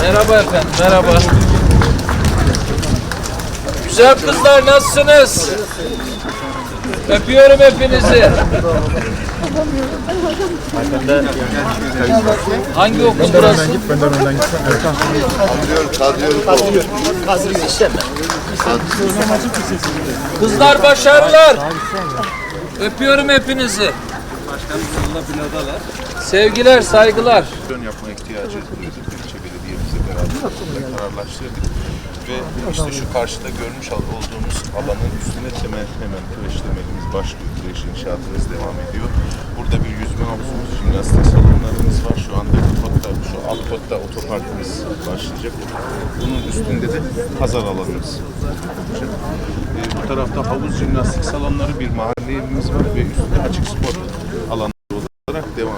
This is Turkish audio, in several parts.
Merhaba efendim, merhaba. Güzel kızlar nasılsınız? Öpüyorum hepinizi. Hangi okul burası? Kızlar başarılar. Öpüyorum hepinizi. Sevgiler, saygılar. ön yapma ihtiyacı duyduk. İlçe belediyemizle beraber kararlaştırdık. Ve işte şu karşıda görmüş olduğumuz alanın üstüne temel hemen kreş temelimiz başlıyor. Kreş inşaatımız devam ediyor. Burada bir yüzme havuzumuz, jimnastik salonlarımız var. Şu anda bu kotta, şu alt kotta otoparkımız başlayacak. Bunun üstünde de pazar alanımız olacak. Ee, bu tarafta havuz, jimnastik salonları, bir mahalle evimiz var ve üstünde açık spor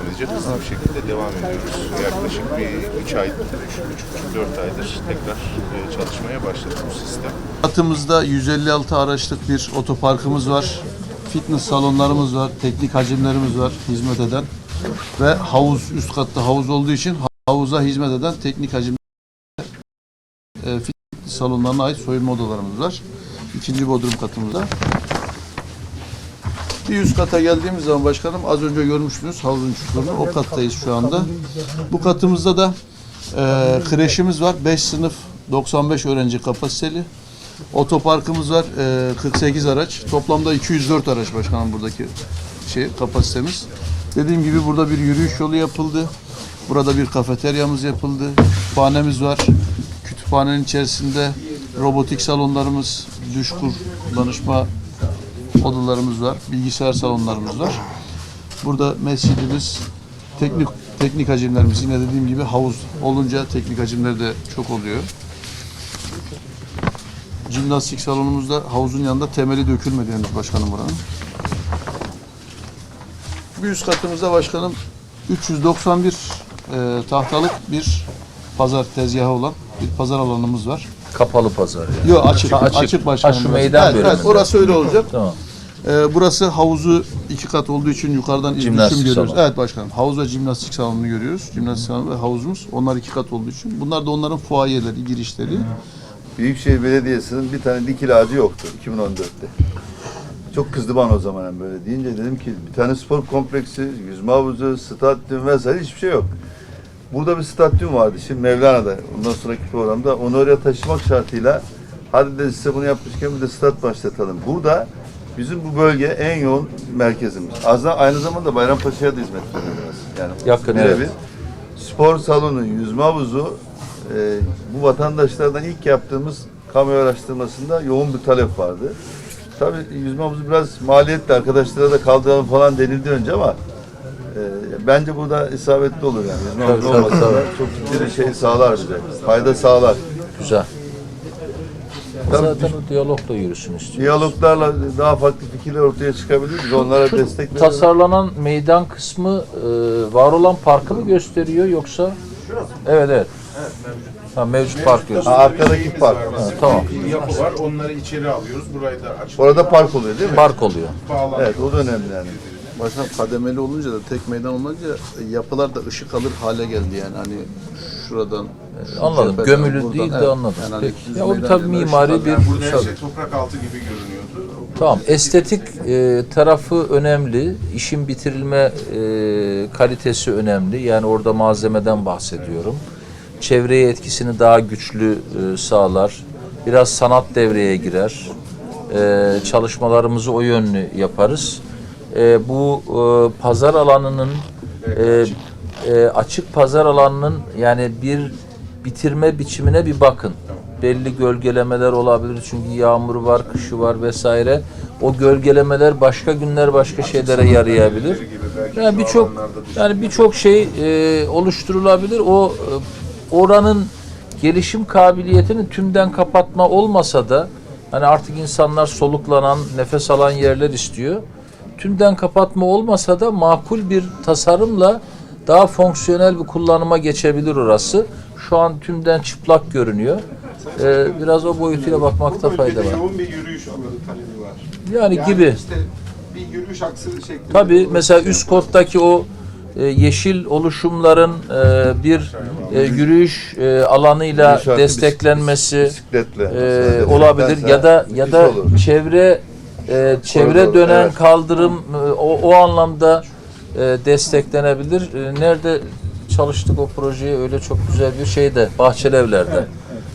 edecek. Hızlı bir şekilde devam ediyoruz. Yaklaşık bir 3 ay, 3,5-4 aydır tekrar e, çalışmaya başladı bu sistem. Hatımızda 156 araçlık bir otoparkımız var. Fitness salonlarımız var, teknik hacimlerimiz var hizmet eden ve havuz üst katta havuz olduğu için havuza hizmet eden teknik hacim e, fitness salonlarına ait soyunma odalarımız var. İkinci bodrum katımızda. Bir üst kata geldiğimiz zaman başkanım az önce görmüştünüz havuzun çukurunu. O kattayız şu anda. Bu katımızda da e, kreşimiz var. 5 sınıf 95 öğrenci kapasiteli. Otoparkımız var. e, 48 araç. Toplamda 204 araç başkanım buradaki şey kapasitemiz. Dediğim gibi burada bir yürüyüş yolu yapıldı. Burada bir kafeteryamız yapıldı. Kütüphanemiz var. Kütüphanenin içerisinde robotik salonlarımız, düş kur, danışma odalarımız var. Bilgisayar salonlarımız var. Burada mescidimiz, teknik teknik hacimlerimiz yine dediğim gibi havuz olunca teknik hacimleri de çok oluyor. Jimnastik salonumuzda havuzun yanında temeli dökülmedi henüz başkanım buranın. Bir üst katımızda başkanım 391 e, tahtalık bir pazar tezgahı olan bir pazar alanımız var. Kapalı pazar yani. Yok açık, Ha, açık, açık. başkanım. Ha, şu meydan evet, evet, orası öyle olacak. Tamam. Ee, burası havuzu iki kat olduğu için yukarıdan Jimnastik iletişim görüyoruz. salonu. Evet başkanım. Havuz ve jimnastik salonunu görüyoruz. Jimnastik salonu ve havuzumuz. Onlar iki kat olduğu için. Bunlar da onların fuayeleri, girişleri. Büyükşehir Belediyesi'nin bir tane dikil ağacı yoktu 2014'te. Çok kızdı bana o zaman hem böyle deyince dedim ki bir tane spor kompleksi, yüzme havuzu, stadyum vesaire hiçbir şey yok. Burada bir stadyum vardı şimdi Mevlana'da. Ondan sonraki programda onu oraya taşımak şartıyla hadi de size bunu yapmışken bir de stat başlatalım. Burada bizim bu bölge en yoğun merkezimiz. Azna, aynı zamanda Bayrampaşa'ya da hizmet veriyor biraz. Yani Yakın, evet. Spor salonu, yüzme havuzu e, bu vatandaşlardan ilk yaptığımız kamu araştırmasında yoğun bir talep vardı. Tabii yüzme havuzu biraz maliyetli arkadaşlara da kaldıralım falan denildi önce ama e, bence burada isabetli olur yani. Yüzme havuzu olmasa da çok ciddi bir şey sağlar bize. Fayda sağlar. Güzel. Tabii Zaten o diyalogla yürüsün istiyor. Diyaloglarla daha farklı fikirler ortaya çıkabilir. Biz onlara destek veririz. Tasarlanan meydan kısmı e, var olan parkı mı gösteriyor yoksa? Evet evet. Ha, mevcut park Ha, gösteriyor. arkadaki park. Tamam. Bir yapı var, onları içeri alıyoruz. Burayı da açık. Orada park oluyor değil mi? Park oluyor. bağlı. Evet o da önemli yani. Başkanım kademeli olunca da tek meydan olunca yapılar da ışık alır hale geldi yani. Hani şuradan şu Anladım. cepheden, Gömülü buradan, değil de evet. anladım. Yani hani Peki. düz Ya o meydan tabii mimari bir alır. Burada her Tabii. şey toprak altı gibi görünüyordu. Tamam. Estetik e, tarafı önemli. İşin bitirilme e, kalitesi önemli. Yani orada malzemeden bahsediyorum. Çevreye etkisini daha güçlü e, sağlar. Biraz sanat devreye girer. E, çalışmalarımızı o yönlü yaparız. E, bu e, pazar alanının e, e, açık pazar alanının yani bir bitirme biçimine bir bakın. Belli gölgelemeler olabilir çünkü yağmur var, kışı var vesaire. O gölgelemeler başka günler başka şeylere yarayabilir. Yani birçok yani birçok şey e, oluşturulabilir. O e, oranın gelişim kabiliyetini tümden kapatma olmasa da hani artık insanlar soluklanan, nefes alan yerler istiyor. Tümden kapatma olmasa da makul bir tasarımla daha fonksiyonel bir kullanıma geçebilir orası. Şu an tümden çıplak görünüyor. Ee, biraz o boyutuyla bakmakta fayda var. Yoğun bir yürüyüş alanı talebi var. Yani gibi. işte bir yürüyüş aksı şeklinde. Tabii mesela üst kottaki o e, yeşil oluşumların e, bir e, yürüyüş e, alanıyla Yürüyüş desteklenmesi e, olabilir ya da ya müthiş da olur. çevre e, çevre dönen kaldırım e, o, o anlamda desteklenebilir. E, nerede çalıştık o projeye öyle çok güzel bir şeyde Bahçelievler'de.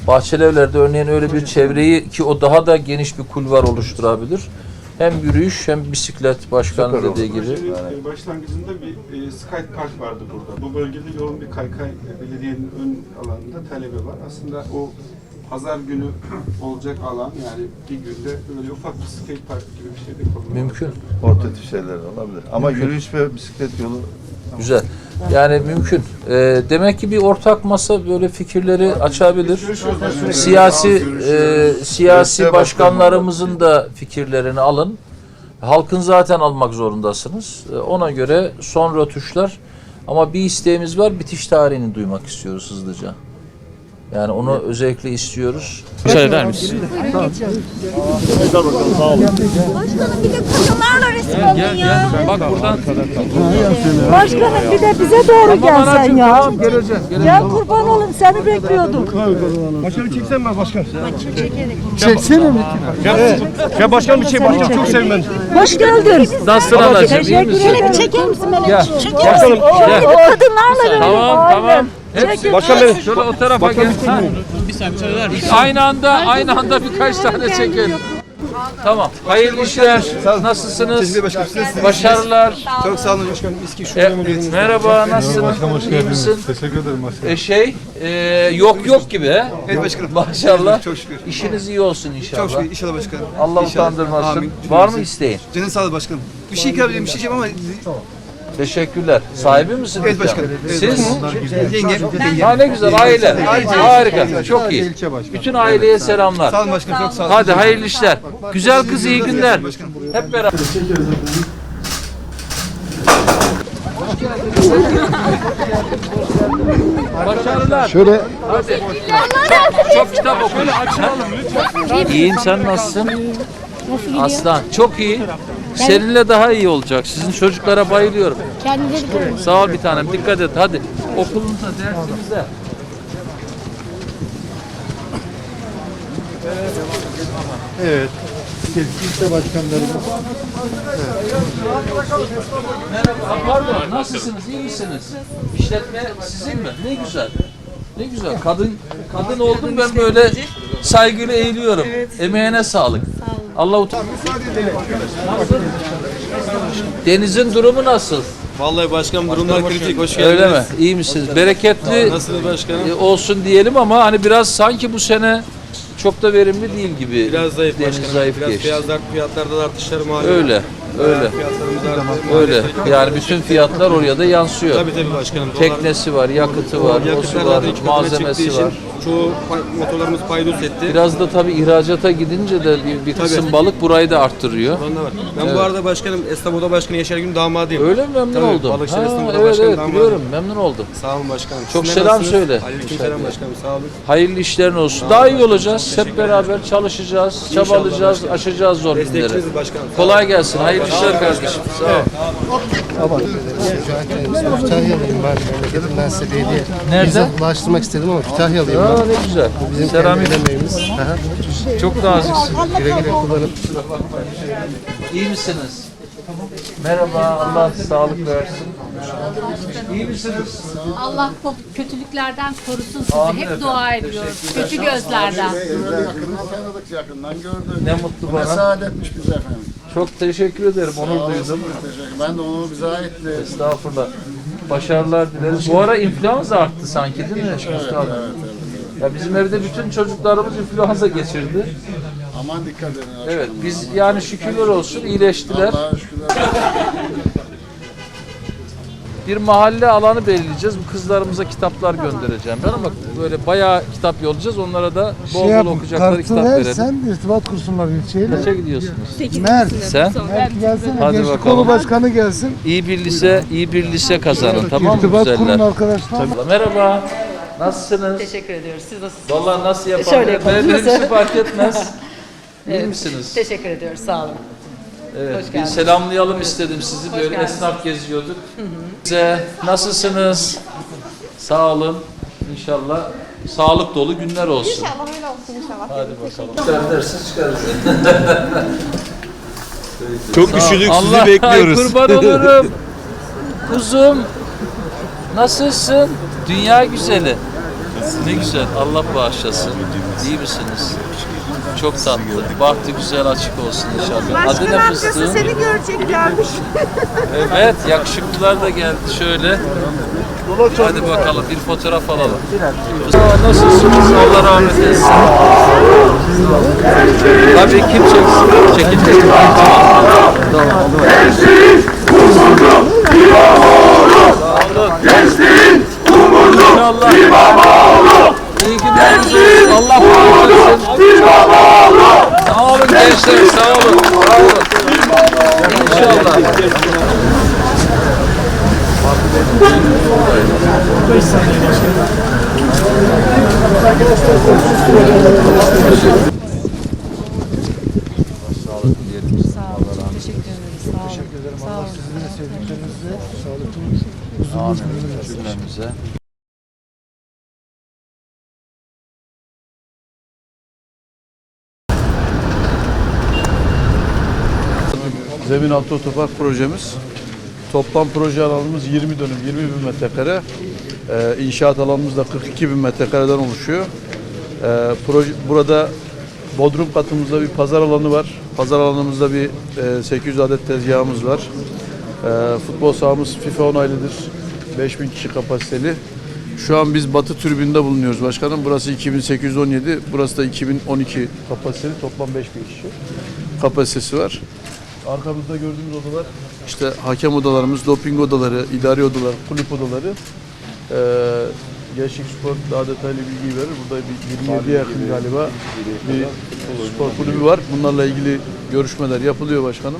Bahçelievler'de örneğin öyle bir çevreyi ki o daha da geniş bir kulvar oluşturabilir. Hem yürüyüş hem bisiklet başkanın Süper dediği gibi. Projenin e, başlangıcında bir e, skate park vardı burada. Bu bölgede yoğun bir kaykay e, belediyenin ön alanında talebi var. Aslında o pazar günü olacak alan yani bir günde böyle ufak bir skate park gibi bir şey de kurulabilir. Mümkün. Portatif şeyler olabilir. Ama yürüyüş ve bisiklet yolu Güzel. Yani mümkün. E, demek ki bir ortak masa böyle fikirleri açabilir. Siyasi e, siyasi başkanlarımızın da fikirlerini alın. Halkın zaten almak zorundasınız. E, Ona göre son rötuşlar. Ama bir isteğimiz var. Bitiş tarihini duymak istiyoruz hızlıca. Yani onu özellikle istiyoruz. Müsaade eder misin? Başkanım bir de kadınlarla resim alın ya. Bak buradan Başkanım bir de bize doğru gelsen ya. Geleceğim. Ya kurban olun seni bekliyorduk. Ya başkan bir şey başkan çok sevmem. Hoş geldin. Nasılsın anacığım? Teşekkür ederim. Çeker misin beni? Çeker misin? Şöyle bir kadınlarla böyle. Tamam tamam. Hepsi Başkan benim. şöyle o tarafa gel. Ha. bir saniye misin? Aynı anda aynı anda birkaç tane çekelim. Tamam. Hayırlı işler. Nasılsınız? Başarılar. Çok sağ olun başkanım. İSKİ E, Müdürlüğü'nün. merhaba, nasılsın? İyi misin? Teşekkür ederim başkanım. E şey, e, yok yok gibi he? Evet başkanım. Maşallah. Çok şükür. İşiniz iyi olsun inşallah. Çok şükür inşallah başkanım. Allah İnşallah. utandırmasın. Amin. Var mı isteğin? Canın sağ ol başkanım. Bir şey ikram edeyim, bir şey diyeceğim ama Teşekkürler. Sahibi misin? Evet başkanım. Evet Siz? yengem. Ha ne güzel aile. Harika. Çok iyi. Bütün aileye selamlar. Sağ olun başkanım. Çok sağ olun. Hadi hayırlı işler. Güzel kız iyi günler. Hep beraber. Başarılar. Şöyle. Hadi. Çok kitap oku. Şöyle açalım lütfen. İyiyim sen nasılsın? Aslan çok iyi. Seninle daha iyi olacak. Sizin çocuklara bayılıyorum. Kendileri Sağ ol bir tanem. Dikkat et. Hadi. Okulunuzda, dersinizde. Merhaba, pardon. Nasılsınız? İyi misiniz? İşletme sizin mi? Ne güzel. Ne güzel. Kadın kadın oldum ben böyle saygıyla eğiliyorum. Emeğine sağlık. Allah ut. Nasıl? Denizin durumu nasıl? Vallahi başkanım durumlar kritik. Hoş geldiniz. Öyle mi? İyi misiniz? Bereketli Nasılsınız başkanım? e, olsun diyelim ama hani biraz sanki bu sene çok da verimli değil gibi. Biraz zayıf Deniz başkanım. zayıf Biraz geçti. fiyatlar, fiyatlarda da artışlar malum. Öyle. Öyle. Fiyatlarımız arttı. Öyle. Yani bütün fiyatlar oraya da yansıyor. Tabii tabii başkanım. Teknesi var, yakıtı var, osu var, malzemesi var. Çoğu motorlarımız paydos etti. Biraz da tabii ihracata gidince de bir, bir kısım balık burayı da arttırıyor. Ondan var. Ben Evet. bu arada başkanım Esnaf Oda Başkanı Yaşar Gün damadıyım. Öyle mi memnun Tabii, oldum? Balıkçı Ha, Esnaf Oda evet Başkanı evet damadım. biliyorum memnun oldum. Sağ olun başkanım. Çok Siz selam nasılsınız? söyle. Aleykümselam başkanım. Sağ olun. Hayırlı işlerin olsun. Daha iyi olacağız. Hep beraber çalışacağız, çabalayacağız, aşacağız zor günleri. Destekçiniz başkanım. Kolay gelsin. Hayırlı işler kardeşim. Sağ ol. Kütahyalıyım ben memleketimden size hediye. Nerede? Bize ulaştırmak istedim ama Kütahyalıyım Aa ben. ne güzel. Bizim Seramik. kendi emeğimiz. Aha. Çok naziksin. Güle güle kullanıp İyi misiniz? Merhaba. Allah sağlık versin. İyi misiniz? Allah kötülüklerden korusun sizi. Amin Hep efendim. dua ediyoruz. Kötü gözlerden. Yakından tanıdık, yakından gördük. Ne mutlu bana. Mesaj etmiş bize efendim. Çok teşekkür ederim. Onur duydum. Teşekkür. Ben de onu bize aitti. Estağfurullah. Başarılar dileriz. Bu ara influenza arttı sanki değil mi? Üstadım? Ya bizim evde bütün çocuklarımız influenza geçirdi. Aman dikkat edin. Evet biz yani şükürler olsun iyileştiler. Allah'a şükürler. Bir mahalle alanı belirleyeceğiz. Bu kızlarımıza kitaplar göndereceğim. Ben ama böyle bayağı kitap yollayacağız. Onlara da bol bol okuyacakları kitap verelim. irtibat kursunlar ilçeyle. Kaça gidiyorsunuz? Mert, Sen? Mert gelsene. Hadi Gençlik bakalım. Kolu Başkanı gelsin. İyi bir lise, iyi bir lise kazanın. Tamam mı İrtibat kurun güzeller? arkadaşlar. Merhaba. Nasılsınız? Teşekkür ediyoruz. Siz nasılsınız? Vallahi nasıl yapalım? Şöyle yapalım. Benim için fark etmez. İyi misiniz? Teşekkür ediyoruz. Sağ olun. Evet, bir selamlayalım istedim sizi. Böyle esnaf geziyorduk. Size nasılsınız? Sağ olun. İnşallah sağlık dolu günler olsun. İnşallah öyle olsun inşallah. Hadi bakalım. Çıkar dersin çıkarız. Çok üşüdük Allah ay kurban olurum. Kuzum. Nasılsın? Dünya güzeli. Ne güzel. Allah bağışlasın. İyi misiniz? Çok tatlı. Bahtı güzel açık olsun inşallah. Adı ne fıstığım? seni göreceklermiş. Evet, yakışıklılar da geldi şöyle. Hadi bakalım bir fotoğraf alalım. Aa, nasılsınız? Allah rahmet eylesin. Tabii kim çeksin? Çekilecek. Tamam. İnşallah. İyi olsun. Allah bağışlasın. Sağ olun gençler, sağ olun. Sağ olun. İnşallah. Amin. Cümlemize. Zemin altı otopark projemiz. Toplam proje alanımız 20 dönüm, 20 bin metrekare. Ee, inşaat alanımız da 42 bin metrekareden oluşuyor. Ee, proje, burada Bodrum katımızda bir pazar alanı var. Pazar alanımızda bir e, 800 adet tezgahımız var. Ee, futbol sahamız FIFA onaylıdır. 5000 kişi kapasiteli. Şu an biz Batı tribünde bulunuyoruz başkanım. Burası 2817, burası da 2012 kapasiteli. Toplam 5000 kişi kapasitesi var. Arkamızda gördüğümüz odalar işte hakem odalarımız, doping odaları, idari odalar, kulüp odaları. Ee, Gençlik Spor daha detaylı bilgi verir. Burada bir 27'ye yakın galiba bir spor kulübü var. Bunlarla ilgili görüşmeler yapılıyor başkanım.